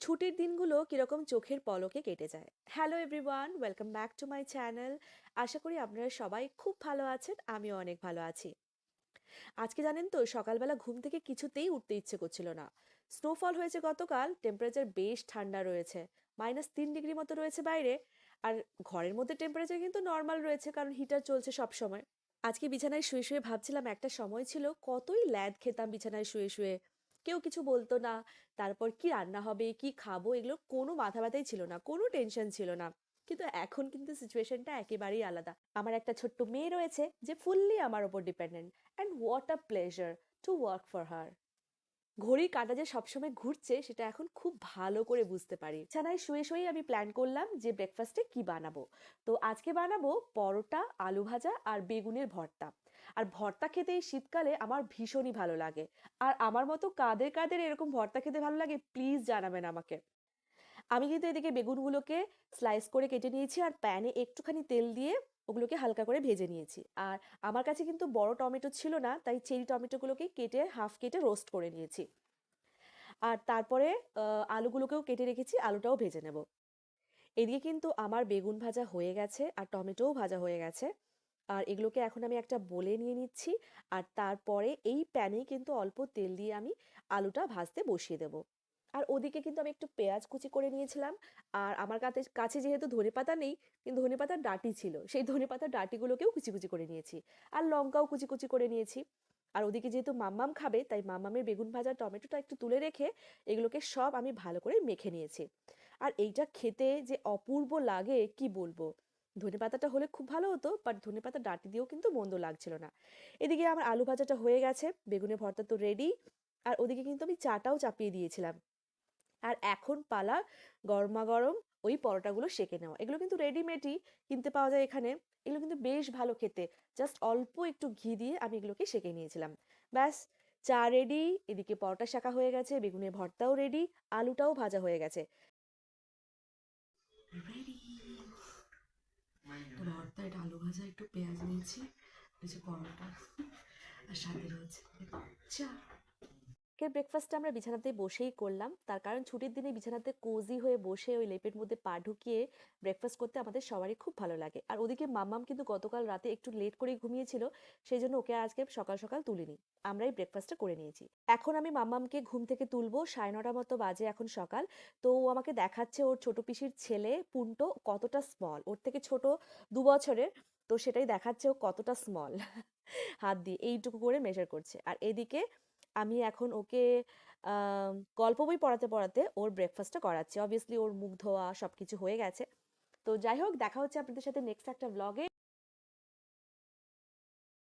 ছুটির দিনগুলো কীরকম চোখের পলকে কেটে যায়। Hello everyone welcome back to my channel আশা করি আপনারা সবাই খুব ভালো আছেন, আমিও অনেক ভালো আছি। আজকে জানেন তো, সকালবেলা ঘুম থেকে কিছুতেই উঠতে ইচ্ছে করছিল না। স্নোফল হয়েছে গতকাল টেম্পারেচার বেশ ঠান্ডা রয়েছে মাইনাস তিন ডিগ্রি মতো রয়েছে বাইরে, আর ঘরের মধ্যে টেম্পারেচার কিন্তু নর্মাল রয়েছে, কারণ হিটার চলছে সব সময়। আজকে বিছানায় শুয়ে শুয়ে ভাবছিলাম একটা সময় ছিল, কতই ল্যাদ খেতাম বিছানায় শুয়ে শুয়ে। কেউ কিছু বলতো না। তারপর কি রান্না হবে, কি খাব, এগুলো কোনো মাথা ব্যথাই ছিল না, কোনো টেনশন ছিল না। কিন্তু এখন কিন্তু সিচুয়েশনটা একেবারেই আলাদা। আমার একটা ছোট্ট মেয়ে রয়েছে, যে ফুললি আমার ওপর dependent. And what a pleasure to work for her. ঘড়ির কাঁটা যে সবসময় ঘুরছে, সেটা এখন খুব ভালো করে বুঝতে পারি। ছানায় শুয়ে শুয়েই আমি প্ল্যান করলাম যে ব্রেকফাস্টে কি বানাবো। তো আজকে বানাবো পরোটা, আলু ভাজা আর বেগুনের ভর্তা। আর ভর্তা খেতে এই শীতকালে আমার ভীষণই ভালো লাগে। আর আমার মতো কাদের কাদের এরকম ভর্তা খেতে ভালো লাগে প্লিজ জানাবেন আমাকে। আমি কিন্তু এদিকে বেগুনগুলোকে স্লাইস করে কেটে নিয়েছি আর প্যানে একটুখানি তেল দিয়ে ওগুলোকে হালকা করে ভেজে নিয়েছি। আর আমার কাছে কিন্তু বড় টমেটো ছিল না, তাই চেরি টমেটোগুলোকে কেটে হাফ কেটে রোস্ট করে নিয়েছি। আর তারপরে আলুগুলোকেও কেটে রেখেছি, আলুটাও ভেজে নেব। এদিকে কিন্তু আমার বেগুন ভাজা হয়ে গেছে আর টমেটোও ভাজা হয়ে গেছে। আর এগুলোকে এখন আমি একটা বলে নিয়ে নিচ্ছি। আর তারপরে এই প্যানেই কিন্তু অল্প তেল দিয়ে আমি আলুটা ভাজতে বসিয়ে দেব। আর ওদিকে কিন্তু আমি একটু পেঁয়াজ কুচি করে নিয়েছিলাম। আর আমার কাছে কাছে যেহেতু ধনেপাতা নেই, কিন্তু ধনেপাতার ডাঁটি ছিল। সেই ধনেপাতার ডাঁটিগুলোকেও কুচি কুচি করে নিয়েছি। আর লঙ্কাও কুচি কুচি করে নিয়েছি। আর ওদিকে যেহেতু মাম্মাম খাবে, তাই মাম্মামের বেগুন ভাজা টমেটোটা একটু তুলে রেখে এগুলোকে সব আমি ভালো করে মেখে নিয়েছি। আর এইটা খেতে যে অপূর্ব লাগে, কি বলব? ধনেপাতাটা হলে খুব ভালো হতো বাট ধনেপাতা ডাঁটি দিয়েও কিন্তু মন্দ লাগছিল না। এদিকে আমার আলু ভাজাটা হয়ে গেছে বেগুনের ভর্তা তো রেডি আর ওদিকে কিন্তু আমি চাটাও চাপিয়ে দিয়েছিলাম। আর এখন পালা গরমা গরম ওই পরোটাগুলো সেঁকে নেওয়া। এগুলো কিন্তু রেডিমেডই কিনতে পাওয়া যায় এখানে। এগুলো কিন্তু বেশ ভালো খেতে। জাস্ট অল্প একটু ঘি দিয়ে আমি এগুলোকে সেঁকে নিয়েছিলাম। ব্যাস, চা রেডি এদিকে পরোটা শাকা হয়ে গেছে, বেগুনের ভর্তাও রেডি আলুটাও ভাজা হয়ে গেছে। ভর্তা এটা আলু ভাজা, একটু পেঁয়াজ নিয়েছি, এই যে পরোটা। আর সাথে রয়েছে চা। আজকের ব্রেকফাস্টটা আমরা বিছানাতে বসেই করলাম। তার কারণ ছুটির দিনে বিছানাতে কোজি হয়ে বসে ওই লেপের মধ্যে পা ঢুকিয়ে ব্রেকফাস্ট করতে আমাদের সবারই খুব ভালো লাগে। আর ওদিকে মাম্মাম কিন্তু গতকাল রাতে একটু লেট করেই ঘুমিয়েছিল সেই জন্য ওকে আজকে সকাল সকাল তুলিনি। আমরাই ব্রেকফাস্টটা করে নিয়েছি। এখন আমি মাম্মামকে ঘুম থেকে তুলবো, সাড়ে নটা মতো বাজে এখন সকাল। তো ও আমাকে দেখাচ্ছে ওর ছোট পিসির ছেলে পুন্টো কতটা স্মল ওর থেকে ছোট দু বছরের, তো সেটাই দেখাচ্ছে ও কতটা স্মল হাত দিয়ে এইটুকু করে মেজার করছে। আর এদিকে আমি এখন ওকে গল্প বই পড়াতে পড়াতে ওর ব্রেকফাস্টটা করাচ্ছি। অবভিয়াসলি ওর মুখ ধোয়া সব কিছু হয়ে গেছে। তো যাই হোক, দেখা হচ্ছে আপনাদের সাথে নেক্সট একটা ব্লগে